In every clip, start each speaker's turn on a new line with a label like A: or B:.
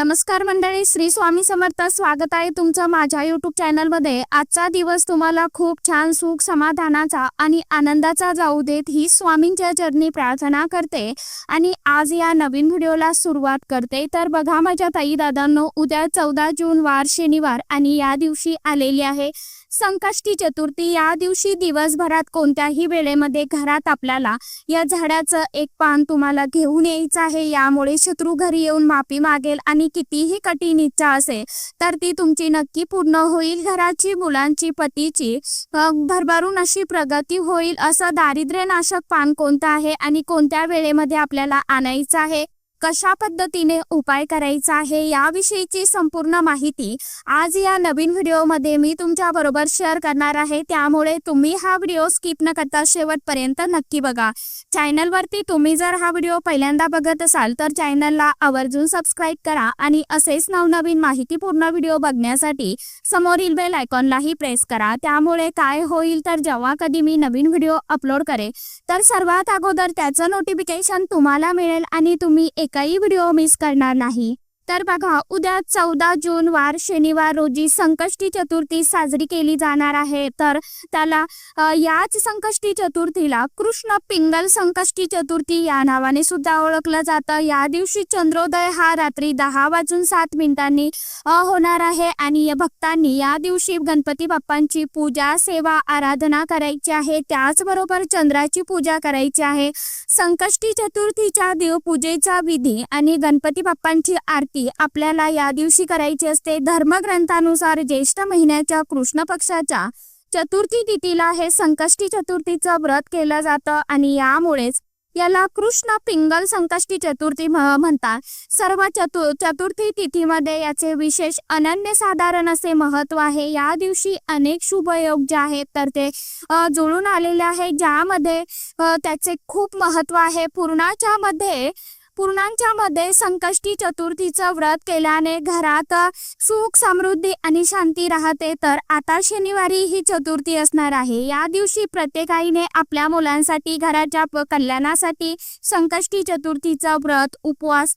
A: नमस्कार मंडळी श्री स्वामी समर्थ स्वागत आहे तुमचं माझ्या युट्यूब चॅनलमध्ये आजचा दिवस तुम्हाला खूप छान सुख समाधानाचा आणि आनंदाचा जाऊ देत ही स्वामींच्या चरणी प्रार्थना करते. आणि आज या नवीन व्हिडिओला सुरुवात करते. तर बघा माझ्या ताई दादांनो उद्या चौदा जून वार शनिवार आणि या दिवशी आलेली आहे. संकष्टी चतुर्थी या दिवशी दिवसभरात कोणत्याही वेळेमध्ये घरात आपल्याला या झाडाचं एक पान तुम्हाला घेऊन यायचं आहे. यामुळे शत्रू घरी येऊन माफी मागेल आणि कितीही कठीण इच्छा असेल तर ती तुमची नक्की पूर्ण होईल. घराची मुलांची पतीची भरभरून अशी प्रगती होईल. असं दारिद्र्यनाशक पान कोणतं आहे आणि कोणत्या वेळेमध्ये आपल्याला आणायचं आहे? कशा पद्धतीने उपाय करायचा आहे याविषयीची संपूर्ण माहिती आज या नवीन व्हिडिओमध्ये मी तुमच्या बरोबर शेअर करणार आहे. त्यामुळे तुम्ही हा व्हिडिओ स्किप न करता शेवटपर्यंत नक्की बघा. चॅनलवरती तुम्ही जर हा व्हिडिओ पहिल्यांदा बघत असाल तर चॅनलला आवर्जून सबस्क्राईब करा आणि असेच नवनवीन माहितीपूर्ण व्हिडिओ बघण्यासाठी समोरील बेल आयकॉनलाही प्रेस करा. त्यामुळे काय होईल तर जेव्हा कधी मी नवीन व्हिडिओ अपलोड करेल तर सर्वात अगोदर त्याचं नोटिफिकेशन तुम्हाला मिळेल आणि तुम्ही काही व्हिडिओ मिस करणार नाही. तर बघा उद्या चौदा जून वार शनिवार रोजी संकष्टी चतुर्थी साजरी केली जाणार आहे. तर त्याला याच संकष्टी चतुर्थीला कृष्ण पिंगल संकष्टी चतुर्थी या नावाने सुद्धा ओळखलं जातं. या दिवशी चंद्रोदय हा रात्री दहा वाजून सात मिनिटांनी होणार आहे आणि या भक्तांनी या दिवशी गणपती बाप्पांची पूजा सेवा आराधना करायची आहे. त्याचबरोबर चंद्राची पूजा करायची आहे. संकष्टी चतुर्थीच्या देवपूजेचा विधी आणि गणपती बाप्पांची आरती आपल्याला या दिवशी करायची असते धर्मग्रंथानुसार ज्येष्ठ महिन्याच्या कृष्ण पक्षाच्या चतुर्थी तिथीला हे संकष्टी चतुर्थीचं व्रत केलं जातं आणि यामुळेच याला कृष्ण पिंगल संकष्टी चतुर्थी म्हणतात. सर्व चतु चतुर्थी तिथीमध्ये याचे विशेष अनन्यसाधारण असे महत्त्व आहे. या दिवशी अनेक शुभयोग जे आहेत तर ते जुळून आलेले आहे. ज्यामध्ये त्याचे खूप महत्त्व आहे. पूर्णाच्या मध्ये पूर्णांच्या मध्ये संकष्टी चतुर्थीचं व्रत केल्याने घरात सुख समृद्धी आणि शांती राहते तर आता शनिवारी ही चतुर्थी असणार आहे. या दिवशी प्रत्येक आईने आपल्या मुलांसाठी घराच्या कल्याणासाठी संकष्टी चतुर्थीचा व्रत उपवास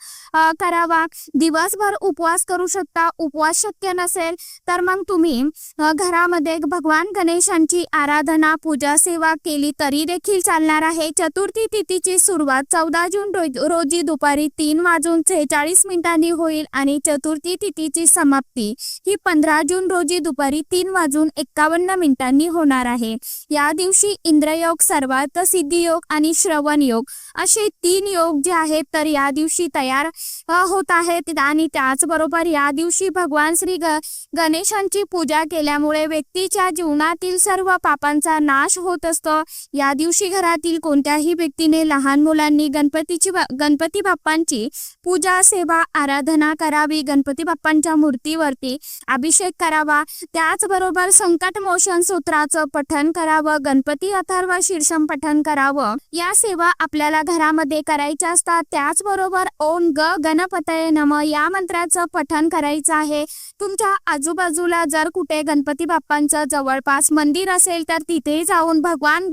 A: करावा. दिवसभर उपवास करू शकता उपवास शक्य नसेल तर मग तुम्ही घरामध्ये भगवान गणेशांची आराधना पूजा सेवा केली तरी देखील चालणार आहे. चतुर्थी तिथीची सुरुवात चौदा जून रोजी दुपारी तीन वाजून सेहेचाळीस मिनिटांनी होईल आणि चतुर्थी तिथीची समाप्ती ही पंधरा जून रोजी दुपारी तीन वाजून एक्कावन्न मिनिटांनी होणार आहे. या दिवशी इंद्रयोग सर्वार्थ सिद्धी योग आणि श्रवण योग असे तीन योग जे आहेत तर या दिवशी तयार होत आहेत. आणि त्याचबरोबर या दिवशी भगवान श्री ग गणेशांची पूजा केल्यामुळे व्यक्तीच्या जीवनातील सर्व पापांचा नाश होत असतो. या दिवशी घरातील कोणत्याही व्यक्तीने लहान मुलांनी गणपतीची गणपती गणपती बाप्पांची पूजा सेवा आराधना करावी. गणपती बाप्पांच्या मूर्तीवरती अभिषेक करावा. त्याचबरोबर संकट मोशन सूत्राचं पठण करावं. गणपती अथर्व शीर्षम पठण करावं. या सेवा आपल्याला घरामध्ये करायच्या असतात. त्याचबरोबर ओम ग गणपतय नम या मंत्राचं पठण करायचं आहे. तुमच्या आजूबाजूला जर कुठे गणपती बाप्पांचं जवळपास मंदिर असेल तर तिथे जाऊन भगवान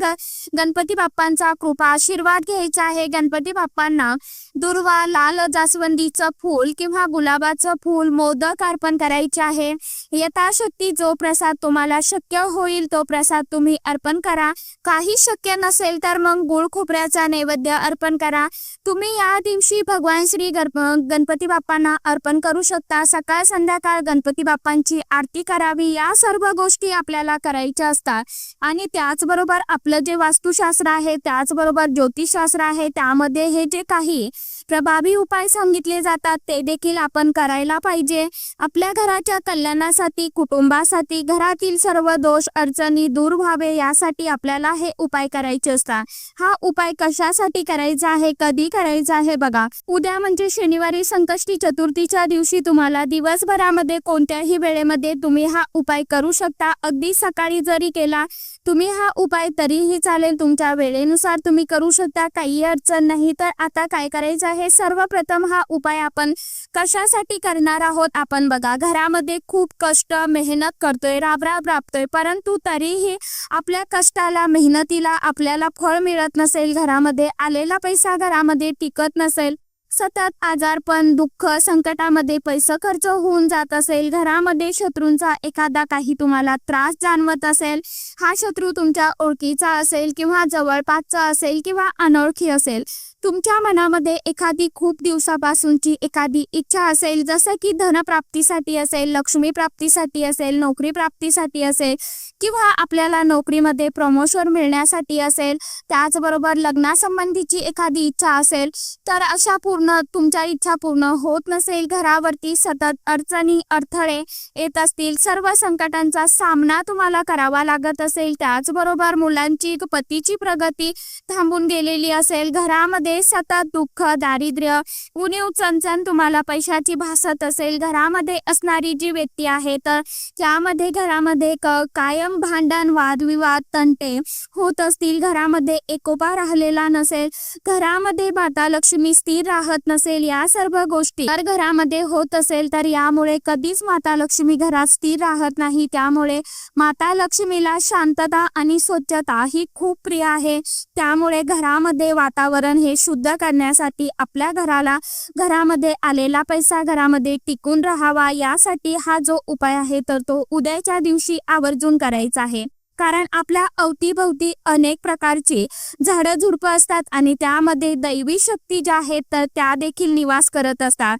A: गणपती बाप्पांचा कृपा आशीर्वाद घ्यायचा आहे. गणपती बाप्पांना दुर्वा लाल जास्वंदीचं फूल किंवा गुलाबाचं फूल मोदक अर्पण करायचे आहे. यथाशक्ती जो प्रसाद तुम्हाला शक्य होईल तो प्रसाद तुम्ही अर्पण करा. काही शक्य नसेल तर मग गुळ खोबऱ्याचा नैवेद्य अर्पण करा. तुम्ही या दिवशी भगवान श्री गणपती बाप्पांना अर्पण करू शकता. सकाळ संध्याकाळ गणपती बाप्पांची आरती करावी. या सर्व गोष्टी आपल्याला करायच्या असतात. आणि त्याचबरोबर आपलं जे वास्तुशास्त्र आहे त्याचबरोबर ज्योतिषशास्त्र आहे त्यामध्ये हे जे काही प्रभावी उपाय सांगितले जातात. ते देखील आपण करायला पाहिजे. आपल्या घराच्या कल्याणासाठी कुटुंबासाठी घरातील सर्व दोष अडचणी दूर व्हावे यासाठी आपल्याला हे उपाय करायचे असतात. हा उपाय कशासाठी करायचा आहे कधी करायचा आहे बघा. उद्या म्हणजे शनिवारी संकष्टी चतुर्थीच्या दिवशी तुम्हाला दिवसभरामध्ये कोणत्याही वेळेमध्ये तुम्ही हा उपाय करू शकता. अगदी सकाळी जरी केला तुम्ही हा उपाय तरीही चालेल तुमच्या वेळेनुसार तुम्ही करू शकता काही अडचण नाही. तर आता काय करायचं आहे? सर्वप्रथम हा उपाय आपण कशासाठी करणार आहोत? आपण बघा घरामध्ये खूप कष्ट मेहनत करतोय राबराब राबतोय परंतु तरीही आपल्या कष्टाला मेहनतीला आपल्याला फळ मिळत नसेल घरामध्ये आलेला पैसा घरामध्ये टिकत नसेल सतत आजारपण दुःख संकटामध्ये पैसा खर्च होऊन जात असेल घरामध्ये शत्रूंचा एखादा काही तुम्हाला त्रास जाणवत असेल हा शत्रू तुमच्या ओळखीचा असेल किंवा जवळपासचा असेल किंवा अनोळखी असेल तुमच्या मनामध्ये एखादी खूप दिवसापासूनची एखादी इच्छा असेल जसं की धनप्राप्तीसाठी असेल लक्ष्मी प्राप्तीसाठी असेल नोकरी प्राप्तीसाठी असेल किंवा आपल्याला नोकरीमध्ये प्रमोशन मिळण्यासाठी असेल त्याचबरोबर लग्नासंबंधीची एखादी इच्छा असेल तर अशा पूर्ण तुमच्या इच्छा पूर्ण होत नसेल घरावरती सतत अडचणी अडथळे येत असतील सर्व संकटांचा सामना तुम्हाला करावा लागत असेल त्याचबरोबर मुलांची पतीची प्रगती थांबून गेलेली असेल घरामध्ये सतत दुःख दारिद्र्य उणीव चणचण तुम्हाला पैशाची भासत असेल घरामध्ये असणारी जी व्यक्ती आहे तर त्यामध्ये घरामध्ये कायम कायम भांडण वादविवाद तंटे होत असतील. घरामध्ये एकोपा राहिलेला नसेल. घरामध्ये माता लक्ष्मी स्थिर राहत नसेल. या सर्व गोष्टी जर घरामध्ये होत असेल तर यामुळे कधीच माता लक्ष्मी घरात स्थिर राहत नाही. त्यामुळे माता लक्ष्मीला शांतता आणि स्वच्छता ही खूप प्रिय आहे. त्यामुळे घरामध्ये वातावरण हे शुद्ध करण्यासाठी आपल्या घराला घरामध्ये आलेला पैसा घरामध्ये टिकून राहावा. यासाठी हा जो उपाय आहे तर तो उद्याच्या दिवशी आवर्जून करायचा. आहे. कारण आपल्या अवतीभवती अनेक प्रकारची झाडं झुडपं असतात आणि त्यामध्ये दैवी शक्ती ज्या आहेत तर त्या देखील निवास करत असतात.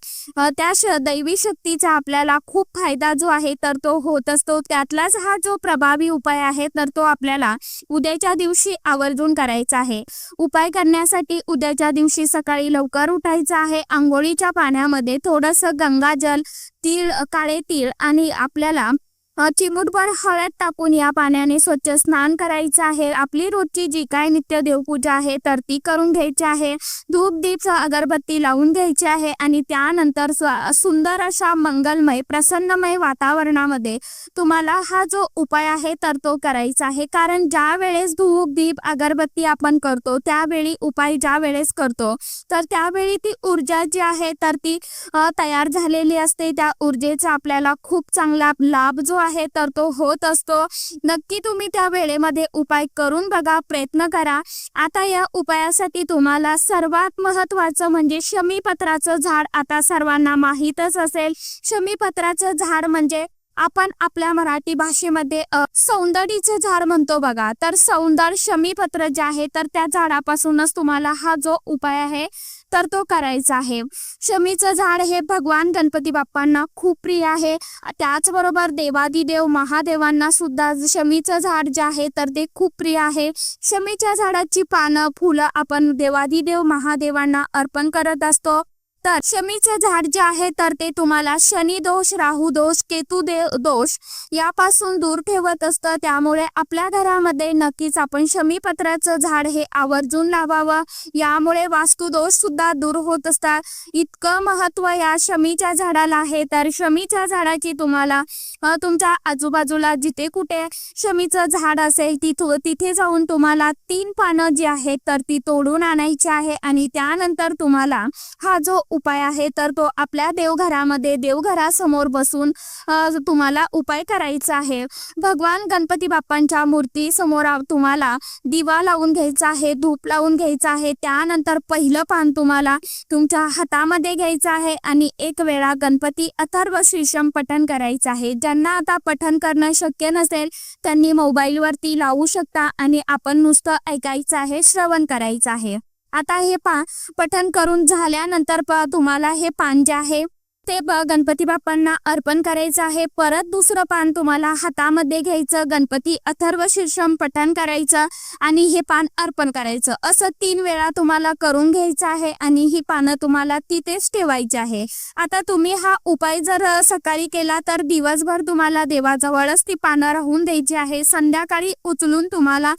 A: त्या श दैवी शक्तीचा आपल्याला खूप फायदा जो आहे तर तो होत असतो. त्यातलाच हा जो प्रभावी उपाय आहे तर तो आपल्याला उद्याच्या दिवशी आवर्जून करायचा आहे. उपाय करण्यासाठी उद्याच्या दिवशी सकाळी लवकर उठायचं आहे. आंघोळीच्या पाण्यामध्ये थोडंसं गंगाजल तीळ काळे तीळ आणि आपल्याला चिमूटभर हळद टाकून या पाण्याने स्वच्छ स्नान करायचं आहे. आपली रोजची जी काय नित्य देवपूजा आहे तर ती करून घ्यायची आहे. धूप दीप अगरबत्ती लावून घ्यायची आहे आणि त्यानंतर सुंदर अशा मंगलमय प्रसन्नमय वातावरणामध्ये तुम्हाला हा जो उपाय आहे तर तो करायचा आहे. कारण ज्या वेळेस धूप दीप अगरबत्ती आपण करतो त्यावेळी उपाय ज्या वेळेस करतो तर त्यावेळी ती ऊर्जा जी आहे तर ती तयार झालेली असते. त्या ऊर्जेचा आपल्याला खूप चांगला लाभ जो आहे तर तो होत असतो. नक्की तुम्ही त्या वेळेमध्ये उपाय करून बघा प्रयत्न करा. आता या उपायासाठी तुम्हाला सर्वात महत्वाचं म्हणजे शमीपत्राचं झाड आता सर्वांना माहीतच असेल. शमीपत्राचं झाड म्हणजे आपण आपल्या मराठी भाषेमध्ये सौंदर्यचे सौंदर्याचे झाड म्हणतो बघा. तर सौंदर्य शमीपत्र जे आहे तर त्या झाडापासूनच तुम्हाला हा जो उपाय आहे तर तो करायचा आहे. शमीचं झाड हे भगवान गणपती बाप्पांना खूप प्रिय आहे. त्याचबरोबर देवादिदेव महादेवांना सुद्धा शमीचं झाड जे आहे तर ते खूप प्रिय आहे. शमीच्या झाडाची पानं फुलं आपण देवादिदेव महादेवांना अर्पण करत असतो. तर शमीचं झाड जे आहे तर ते तुम्हाला शनी दोष राहू दोष केतू दे दोष यापासून दूर ठेवत असतं. त्यामुळे आपल्या घरामध्ये नक्कीच आपण शमीपत्राचं झाड हे आवर्जून लावावं. यामुळे वास्तुदोष सुद्धा दूर होत असतात. इतकं महत्त्व या शमीच्या झाडाला आहे. तर शमीच्या झाडाची तुम्हाला तुमच्या आजूबाजूला जिथे कुठे शमीचं झाड असेल तिथं तिथे जाऊन तुम्हाला तीन पानं जी आहेत तर ती तोडून आणायची आहे. आणि त्यानंतर तुम्हाला हा जो उपाय आहे तर तो आपल्या देवघरामध्ये देवघरासमोर बसून तुम्हाला उपाय करायचा आहे. भगवान गणपती बाप्पांच्या मूर्ती समोर तुम्हाला दिवा लावून घ्यायचा आहे धूप लावून घ्यायचा आहे. त्यानंतर पहिलं पान तुम्हाला तुमच्या हातामध्ये घ्यायचं आहे आणि एक वेळा गणपती अथर्व शीर्षम पठण करायचं आहे. ज्यांना आता पठण करणं शक्य नसेल त्यांनी मोबाईलवरती लावू शकता आणि आपण नुसतं ऐकायचं आहे श्रवण करायचं आहे. आता हे पा पठन करून झाल्यानंतर प तुम्हाला हे पान जे आहे ते गणपती बाप्पांना अर्पण करायचं आहे. परत दुसरं पान तुम्हाला हातामध्ये घ्यायचं. गणपती अथर्व शीर्षम पठण करायचं आणि हे पान अर्पण करायचं. असं तीन वेळा तुम्हाला करून घ्यायचं आहे आणि ही पानं तुम्हाला तिथेच ठेवायची आहे. आता तुम्ही हा उपाय जर सकाळी केला तर दिवसभर तुम्हाला देवाजवळच ती पानं राहून द्यायची आहे. संध्याकाळी उचलून तुम्हाला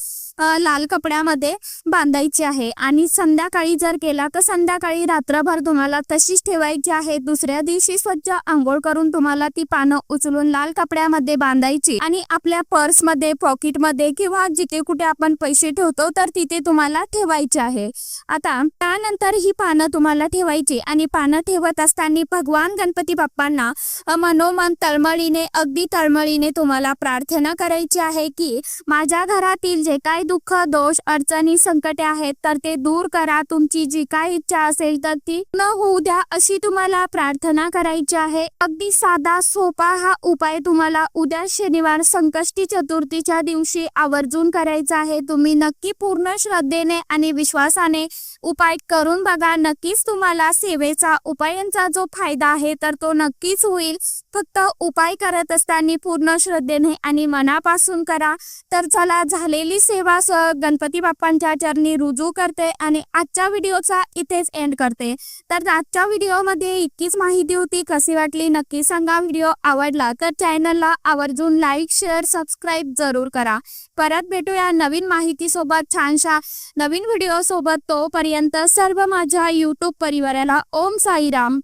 A: लाल कपड्यामध्ये बांधायची आहे. आणि संध्याकाळी जर केला तर संध्याकाळी रात्रभर तुम्हाला तशीच ठेवायची आहे. दुसऱ्या दिवशी थोडीशी स्वच्छ आंघोळ करून तुम्हाला ती पानं उचलून लाल कपड्यामध्ये बांधायची आणि आपल्या पर्समध्ये पॉकेटमध्ये किंवा जिथे कुठे आपण पैसे ठेवतो तर तिथे तुम्हाला ठेवायचे आहे. आता त्यानंतर ही पानं तुम्हाला ठेवायची आणि पानं ठेवत असताना भगवान गणपती बाप्पांना मनोमन तळमळीने अगदी तळमळीने तुम्हाला प्रार्थना करायची आहे की माझ्या घरातील जे काही दुःख दोष अडचणी संकटे आहेत तर ते दूर करा. तुमची जी काय इच्छा असेल तर ती न होऊ द्या अशी तुम्हाला प्रार्थना करायची आहे. अगदी साधा सोपा हा उपाय तुम्हाला उद्या शनिवार संकष्टी चतुर्थीच्या दिवशी आवर्जून करायचा आहे. तुम्ही नक्की पूर्ण श्रद्धेने आणि विश्वासाने उपाय करून बघा. नक्कीच तुम्हाला सेवेचा उपायांचा जो फायदा आहे तर तो नक्कीच होईल. फक्त उपाय करत असताना पूर्ण श्रद्धेने आणि मनापासून करा. तर चला झालेली सेवा स गणपती बाप्पांच्या चरणी रुजू करते आणि आजच्या व्हिडिओचा इथेच एंड करते. तर आजच्या व्हिडिओमध्ये इतकीच माहिती माहिती होती कशी वाटली नक्की सांगा. व्हिडिओ आवडला तर चॅनलला आवर्जून लाईक शेअर सबस्क्राईब जरूर करा. परत भेटूया नवीन माहितीसोबत. छानशा नवीन व्हिडिओ सोबत तोपर्यंत सर्व माझ्या यूट्यूब परिवाराला ओम साईराम.